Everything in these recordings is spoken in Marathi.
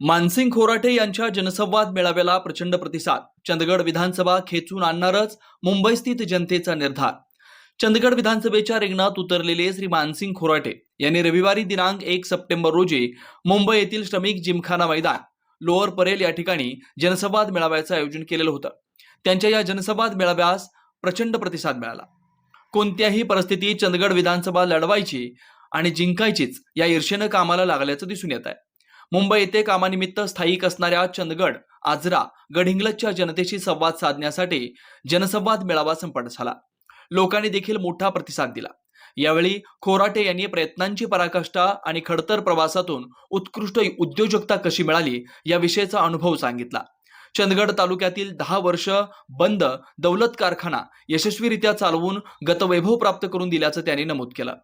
मानसिंग खोराटे यांच्या जनसंवाद मेळाव्याला प्रचंड प्रतिसाद. चंदगड विधानसभा खेचून आणणारच मुंबईस्थित जनतेचा निर्धार. चंदगड विधानसभेच्या रिंगणात उतरलेले श्री मानसिंग खोराटे यांनी रविवारी दिनांक एक सप्टेंबर रोजी मुंबई येथील श्रमिक जिमखाना मैदान लोअर परेल या ठिकाणी जनसंवाद मेळाव्याचं आयोजन केलेलं होतं. त्यांच्या या जनसंवाद मेळाव्यास प्रचंड प्रतिसाद मिळाला. कोणत्याही परिस्थितीत चंदगड विधानसभा लढवायची आणि जिंकायचीच या ईर्षेनं कामाला लागल्याचं दिसून येत आहे. मुंबई येथे कामानिमित्त स्थायिक असणाऱ्या चंदगड आजरा गडहिंग्लजच्या जनतेशी संवाद साधण्यासाठी जनसंवाद मेळावा संपन्न झाला. लोकांनी देखील मोठा प्रतिसाद दिला. यावेळी खोराटे यांनी प्रयत्नांची पराकाष्ठा आणि खडतर प्रवासातून उत्कृष्ट उद्योजकता कशी मिळाली याविषयीचा अनुभव सांगितला. चंदगड तालुक्यातील दहा वर्ष बंद दौलत कारखाना यशस्वीरित्या चालवून गतवैभव प्राप्त करून दिल्याचं त्यांनी नमूद केलं.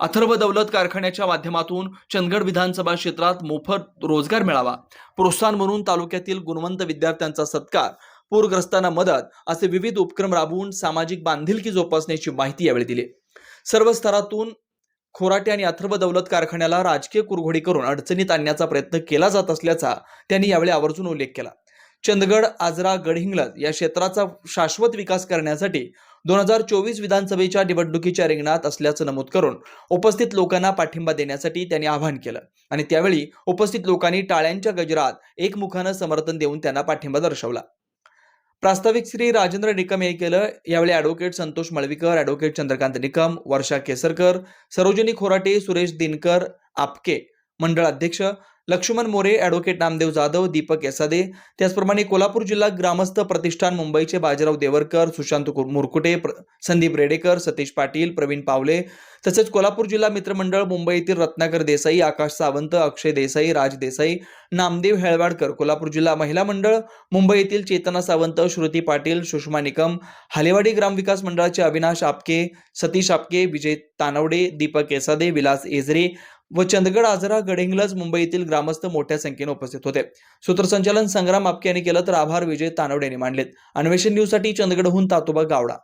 अथर्व दौलत कारखान्याच्या माध्यमातून चंदगड विधानसभा क्षेत्रात मोफत रोजगार मिळावा. प्रोत्साहन म्हणून तालुक्यातील गुणवंत विद्यार्थ्यांचा सत्कार पूरग्रस्तांना मदत असे विविध उपक्रम राबवून सामाजिक बांधिलकी जोपासण्याची माहिती यावेळी दिली. सर्व स्तरातून खोराटे आणि अथर्व दौलत कारखान्याला राजकीय कुरघोडी करून अडचणीत आणण्याचा प्रयत्न केला जात असल्याचा त्यांनी यावेळी आवर्जून उल्लेख केला. चंदगड आजरा गडहिंग्लज या क्षेत्राचा शाश्वत विकास करण्यासाठी दोन हजार चोवीस विधानसभेच्या निवडणुकीच्या रिंगणात असल्याचं नमूद करून उपस्थित लोकांना पाठिंबा देण्यासाठी त्यांनी आवाहन केलं. आणि त्यावेळी उपस्थित लोकांनी टाळ्यांच्या गजरात एकमुखानं समर्थन देऊन त्यांना पाठिंबा दर्शवला. प्रास्ताविक श्री राजेंद्र निकम यांनी केलं. यावेळी ॲडव्होकेट संतोष मळवीकर ॲडव्होकेट चंद्रकांत निकम वर्षा केसरकर सरोजिनी खोराटे सुरेश दिनकर आपके मंडळ अध्यक्ष लक्ष्मण मोरे ॲडव्होकेट नामदेव जाधव दीपक येसादे त्याचप्रमाणे कोल्हापूर जिल्हा ग्रामस्थ प्रतिष्ठान मुंबईचे बाजीराव देवरकर सुशांत मुरकुटे प्र- संदीप रेडेकर सतीश पाटील प्रवीण पावले. तसेच कोल्हापूर जिल्हा मित्रमंडळ मुंबईतील रत्नाकर देसाई आकाश सावंत अक्षय देसाई राज देसाई नामदेव हेळवाडकर. कोल्हापूर जिल्हा महिला मंडळ मुंबईतील चेतना सावंत श्रुती पाटील सुषमा निकम. हालेवाडी ग्रामविकास मंडळाचे अविनाश आपके सतीश आपके विजय तानवडे दीपक येसादे विलास एजरे व चंदगड आजरा गडिंग्लज मुंबई येथील ग्रामस्थ मोठ्या संख्येने उपस्थित होते. सूत्रसंचालन संग्राम आपके यांनी केलं तर आभार विजय तानवडे यांनी मांडलेत अन्वेषण न्यूजसाठी चंदगडहून तातोबा गावडा.